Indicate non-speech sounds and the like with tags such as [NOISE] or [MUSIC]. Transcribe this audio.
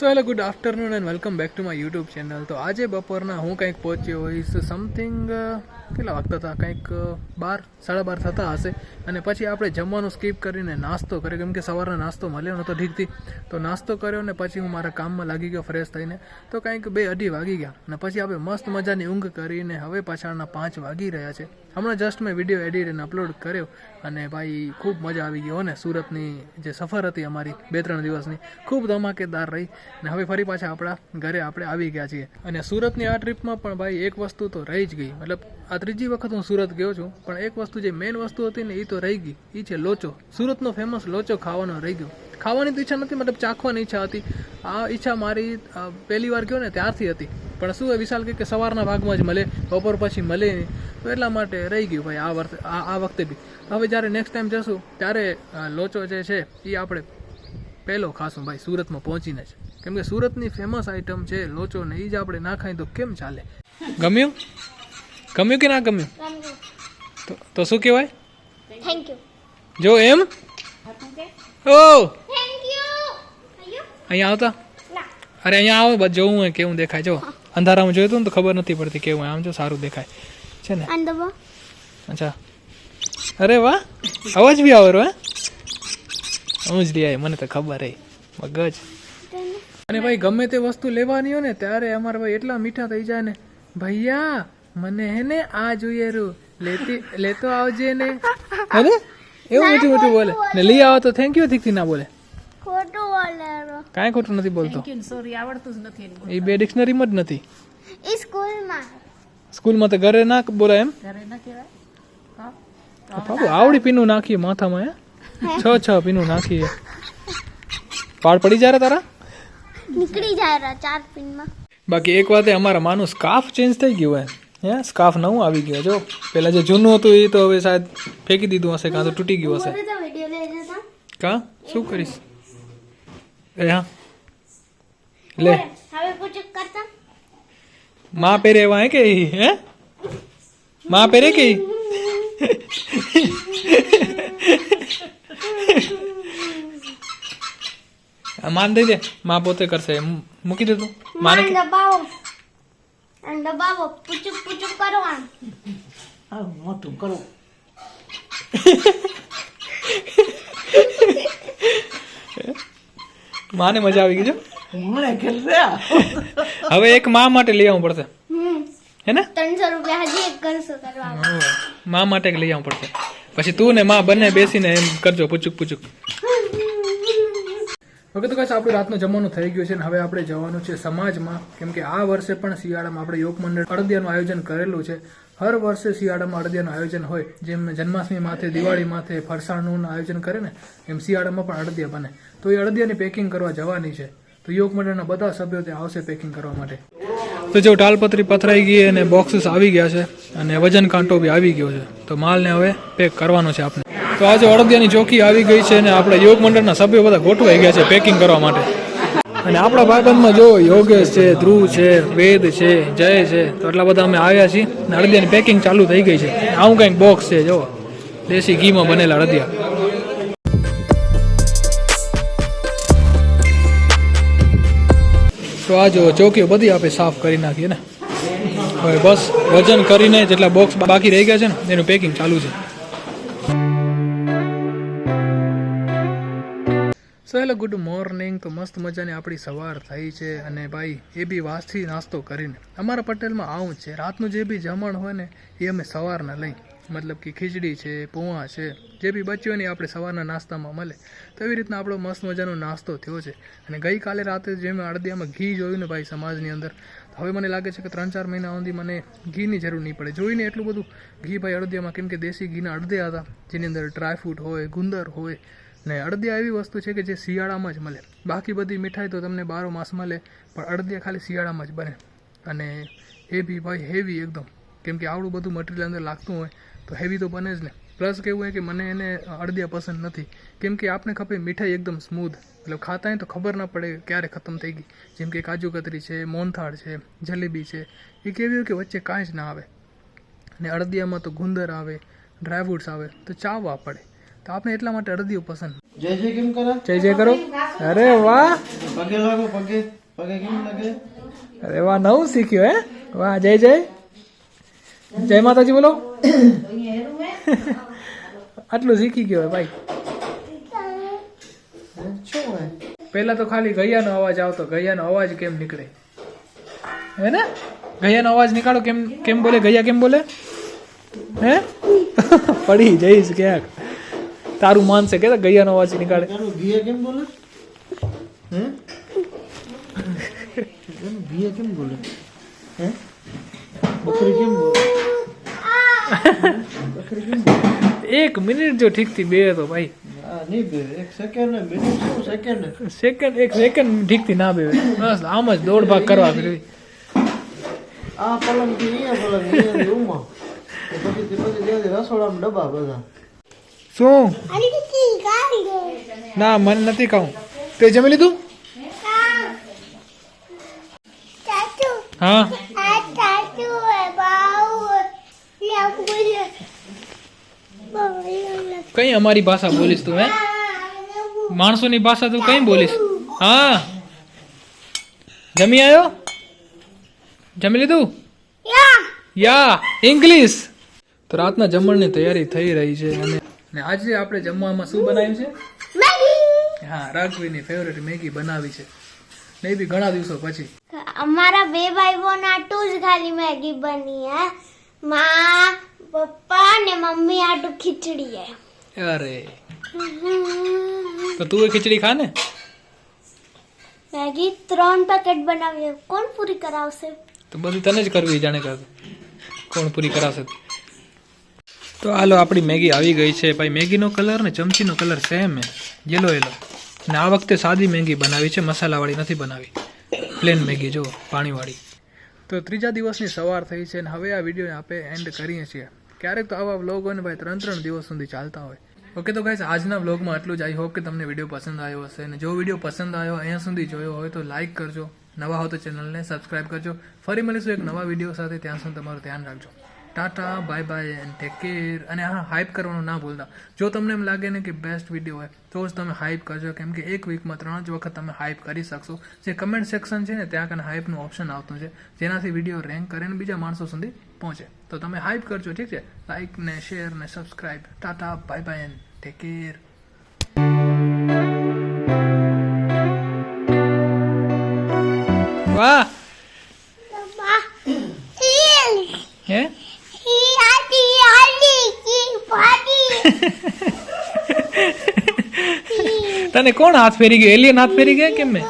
So hello good afternoon and welcome back to my YouTube channel તો આજે બપોરના હું કંઈક પહોંચ્યો હોઈશ સમથિંગ કેટલા વાગતા હતા? કંઈક બાર, સાડા બાર થતા હશે. અને પછી આપણે જમવાનું સ્કીપ કરીને નાસ્તો કર્યો. કેમ કે સવારનો નાસ્તો મળ્યો નહોતો ઠીકથી. તો નાસ્તો કર્યો ને પછી હું મારા કામમાં લાગી ગયો ફ્રેશ થઈને. તો કંઈક બે અઢી વાગી ગયા. અને પછી આપણે મસ્ત મજાની ઊંઘ કરીને હવે પાછળના પાંચ વાગી રહ્યા છે. હમણાં જસ્ટ મેં વીડિયો એડિટ અને અપલોડ કર્યો. અને ભાઈ, ખૂબ મજા આવી ગઈ ને સુરતની જે સફર હતી અમારી બે ત્રણ દિવસની. ખૂબ ધમાકેદાર રહી. ને હવે ફરી પાછા આપણા ઘરે આપણે આવી ગયા છીએ. અને સુરતની આ ટ્રીપમાં પણ ભાઈ, એક વસ્તુ તો રહી જ ગઈ. મતલબ, આ ત્રીજી વખત હું સુરત ગયો છું, પણ એક વસ્તુ જે મેઇન વસ્તુ હતી ને એ તો રહી ગઈ. એ છે લોચો. સુરતનો ફેમસ લોચો ખાવાનો રહી ગયો. ખાવાની તો ઈચ્છા નથી, મતલબ ચાખવાની ઈચ્છા હતી. આ ઈચ્છા મારી પહેલી વાર ગયો ને ત્યારથી હતી. પણ શું વિશાલ કે સવારના ભાગમાં જ મળે બપોર પછી મળે નહીં. તો એટલા માટે રહી ગયું ભાઈ આ વર્ષે આ આ વખતે બી. હવે જ્યારે નેક્સ્ટ ટાઈમ જશું ત્યારે લોચો જે છે એ આપણે પહેલો ખાશું ભાઈ સુરતમાં પહોંચીને જ. કેમ કે સુરતની ફેમસ આઈટમ છે લોચો ને એ જ આપણે ના ખાઈ તો કેમ ચાલે? ગમ્યું? ગમ્યું કે ના ગમ્યું? તો શું કહેવાય? થેન્ક યુ જો એમ? ઓ! અહીંયા આવતા? અરે અહીંયા આવો બસ જોવું હોય કેવું દેખાય જો. અંધારામાં જોયું હતું ને તો ખબર નથી પડતી કેવું. આમ જો સારું દેખાય. છે ને? અચ્છા. અરે વાહ! અવાજ બી આવે હે? હું જ રિયા મને તો ખબર હે. મગજ. અને ભાઈ ગમે તે વસ્તુ લેવાની હોય ને ત્યારે અમારા ભાઈ એટલા મીઠા થઈ જાય ને. ભૈયા મને હે ને આ જોઈએ રૂ. લેતી લેતો આવજે ને. [LAUGHS] અરે એવું મીઠું મીઠું બોલે. ને લઈ આવો તો થેન્ક યુ થી ના બોલે. કાંઈ ખોટું નથી બોલતો. સોરી આવડતું જ નથી એ બે ડિક્શનરીમાં જ નથી. એ સ્કૂલમાં. સ્કૂલમાં તો ઘરે ના બોલાય એમ. ઘરે ના કહેવાય? હા? બાબુ આવડી પીનું નાખીએ માથામાં હે? છ છ પીનું નાખીએ. પાડ પડી જાય તારા? નીકળી જાય રા ચાર પીનમાં. બાકી એક વાતે અમારા માનું સ્કાફ ચેન્જ થઈ ગયું હે હે? સ્કાફ નવું આવી ગયો જો પેલા જે જૂનું હતું એ તો હવે શાયદ ફેંકી દીધું હશે કાં તો તૂટી ગયું હશે. કા? શું કરીશ? એ હા લે હવે પૂછું કરતા માં પહેરે એવા હે કે ઈ, હે માં પહેરે કે ઈ? આ માન દઈ દે માં પોતે કરશે એમ મૂકી દે તું માને કે- દબાવો અને દબાવો પૂછું પૂછું કરવાનું હા મોટું કરો માને મજા આવી ગઈ જો. હવે એક માં માટે લઈ આવવું પડશે. હે ને? ત્રણસો રૂપિયા હજી એક કરશો કરવા. માં માટે લઈ આવવું પડશે. પછી તું ને માં બંને બેસીને એમ કરજો પૂચુક પૂછુક. ઓકે તો કશ આપણું રાતનું જમવાનું થઈ ગયું છે ને હવે આપણે જવાનું છે સમાજમાં. કેમ કે આ વર્ષે પણ શિયાળામાં આપણે યોગ મંડળ અડદિયાનું આયોજન કરેલું છે. હર વર્ષે શિયાળામાં અડદિયાનું આયોજન હોય, જેમ જન્માષ્ટમી માથે, દિવાળી માથે ફરસાણનું આયોજન કરે ને, એમ શિયાળામાં પણ અડદિયા બને. તો એ અડદિયાની પેકિંગ કરવા જવાની છે. તો યોગ મંડળના બધા સભ્યો ત્યાં આવશે પેકિંગ કરવા માટે. તો જો ટાલપત્રી પથરાઈ ગઈ અને બોક્સીસ આવી ગયા છે અને વજન કાંટો બી આવી ગયો છે, તો માલને હવે પેક કરવાનો છે આપણે. તો આજે અડદિયાની ચોકી આવી ગઈ છે અને આપણે યોગ મંડળના સભ્યો બધા ગોઠવાઈ ગયા છે પેકિંગ કરવા માટે. અને આપણા ભાઈબંધમાં જો યોગેશ છે, ધ્રુવ છે, વેદ છે, જય છે, તો એટલા બધા અમે આવ્યા છીએ અને અડદિયાની પેકિંગ ચાલુ થઈ ગઈ છે. આવું કંઈક બોક્સ છે જો દેશી ઘીમાં બનેલા અડદિયા તો આ જો ચોકીઓ બધી આપણે સાફ કરી નાખીએ ને? હવે બસ વજન કરીને જેટલા બોક્સ બાકી રહી ગયા છે ને, એનું પેકિંગ ચાલુ છે. સો હેલો ગુડ મોર્નિંગ તો મસ્ત મજાની આપણી સવાર થઈ છે અને ભાઈ, એ બી વાસથી નાસ્તો કરીને. અમારા પટેલમાં આવું છે. રાતનું જે બી જમણ હોય ને, એ અમે સવારના લઈ. મતલબ કે ખીચડી છે પોવા છે, જે બી બચ્યું ને આપણે સવારના નાસ્તામાં મળે. તો એવી રીતના આપણો મસ્ત મજાનો નાસ્તો થયો છે. અને ગઈકાલે રાતે જે મેં અડદિયામાં ઘી જોયું ને ભાઈ સમાજની અંદર હવે મને લાગે છે કે ત્રણ ચાર મહિના સુધી મને ઘીની જરૂર નહીં પડે. જોઈને એટલું બધું ઘી ભાઈ અડદિયામાં, કેમ કે દેશી ઘીના અડદિયા હતા, જેની અંદર ડ્રાયફ્રૂટ હોય, ગુંદર હોય ને અડદિયા એવી વસ્તુ છે કે જે શિયાળામાં જ મળે. બાકી બધી મીઠાઈ તો તમને બારો માસ મળે, પણ અડદિયા ખાલી શિયાળામાં જ બને. અને એ બી ભાઈ હેવી એકદમ. કેમ કે આવડું બધું મટીરિયલ અંદર લાગતું હોય, તો હેવી તો બને જ ને. પ્લસ કેવું હોય કે મને એને અડદિયા પસંદ નથી. કેમ કે આપણે ખપે મીઠાઈ એકદમ સ્મૂધ મતલબ ખાતા તો ખબર ના પડે ક્યારે ખતમ થઈ ગઈ. જેમ કે કાજુ કતરી છે, મોહનથાળ છે, જલેબી છે, એ કેવી હોય કે વચ્ચે કાંઈ જ ના આવે. ને અડદિયામાં તો ગુંદર આવે ડ્રાયફ્રૂટ્સ આવે, તો ચાવવા પડે તો આપણે એટલા માટે અડદિયું પસંદ. જય જય કેમ કરો? જય જય કરો. અરે વાહ. પગે લાગો પગે. પગે કેમ લાગે? અરે વાહ નવું શીખ્યું હે? વાહ જય જય. જય માતાજી બોલો. આટલું શીખી ગયો ભાઈ. પહેલા તો ખાલી ગૈયાનો અવાજ આવતો ગૈયાનો અવાજ કેમ નીકળે? હે ને? ગૈયાનો અવાજ નીકાળો કેમ કેમ બોલે? ગૈયા કેમ બોલે? હે? પડી જઈશ ક્યાંક. તારું માનશે કે ગૈયાનો અવાજ નીકાળે. ભીએ કેમ બોલે? હે? એનું કેમ બોલે? હે? બકરી કેમ બોલે? એક મિનિટ જો ઠીકથી બે તો ભાઈ. આ નહીં બે એક સેકન્ડ ને મિનિટ સેકન્ડ સેકન્ડ એક સેકન્ડ ઠીકથી ના બે બસ આમ જ દોડ ભાગ કરવા ફેરવી આ પલંગથી અહીંયા પલંગ અહીંયા ઉમા પછી પછી રસોડામાં ડબ્બા બધા. શું? ના મને નથી ખાવું તે જમી લીધું? હા. કઈ અમારી ભાષા બોલીશ તું હે? માણસોની ભાષા તું કઈ બોલીશ? હા? જમી આવ્યો જમી લીધું? યા. Yeah English. તો રાતના જમણની તૈયારી થઈ રહી છે અને ને આજે આપણે જમવામાં શું બનાવ્યું છે? હા રાઘવીની ફેવરેટ મેગી બનાવી છે. નહીં બી ઘણા દિવસો પછી. અમારા બે ભાઈઓ બોન આટું જ ખાલી મેગી બની હે. માં પપ્પા ને મમ્મી આટુ ખીચડી હે. અરે. તો તું એ ખીચડી ખા ને મેગી ત્રણ પેકેટ બનાવી કોણ પૂરી કરાવશે? તો બધી તને જ કરવી જાણે કર કોણ પૂરી કરાવશે? તો હાલો, આપણી મેગી આવી ગઈ છે. ભાઈ, મેગીનો કલર ને ચમચીનો કલર સેમ હે યલો યલો ને આ વખતે સાદી મેગી બનાવી છે. મસાલાવાળી નથી બનાવી. પ્લેન મેગી જો પાણીવાળી. તો ત્રીજા દિવસની સવાર થઈ છે અને હવે આ વીડિયો આપણે એન્ડ કરીએ છીએ. ક્યારેક તો આવા વ્લોગ હોય ને ભાઈ, ત્રણ ત્રણ દિવસ સુધી ચાલતા હોય. ઓકે તો ગાઈસ આજના વ્લોગમાં એટલું જ. આઈ હોપ કે તમને વીડિયો પસંદ આવ્યો હશે. અને જો વીડિયો પસંદ આવ્યો, અહીંયા સુધી જોયો હોય તો લાઈક કરજો. નવા હો તો ચેનલને સબસ્ક્રાઇબ કરજો. ફરી મળીશું એક નવા વીડિયો સાથે. ત્યાં સુધી તમારું ધ્યાન રાખજો. Tata bye bye and take care અને હા હાઇપ કરવાનું ના ભૂલતા. જો તમને એમ લાગે ને કે બેસ્ટ વીડિયો હોય તો જ તમે હાઇપ કરજો. કેમ કે એક વીકમાં ત્રણ જ વખત તમે હાઇપ કરી શકશો. જે કમેન્ટ સેક્શન છે ને ત્યાં કને હાઇપનું ઓપ્શન આવતું છે. જેનાથી વીડિયો રેન્ક કરે ને બીજા માણસો સુધી પહોંચે. તો તમે હાઇપ કરજો ઠીક છે? લાઇક ને શેર ને subscribe tata bye bye and take care વાહ! [COUGHS] હે ઈ આટી આલી કી પાટી તને કોણ હાથ ફેરી ગયો? એલિયન હાથ ફેરી ગયા કેમ મેં?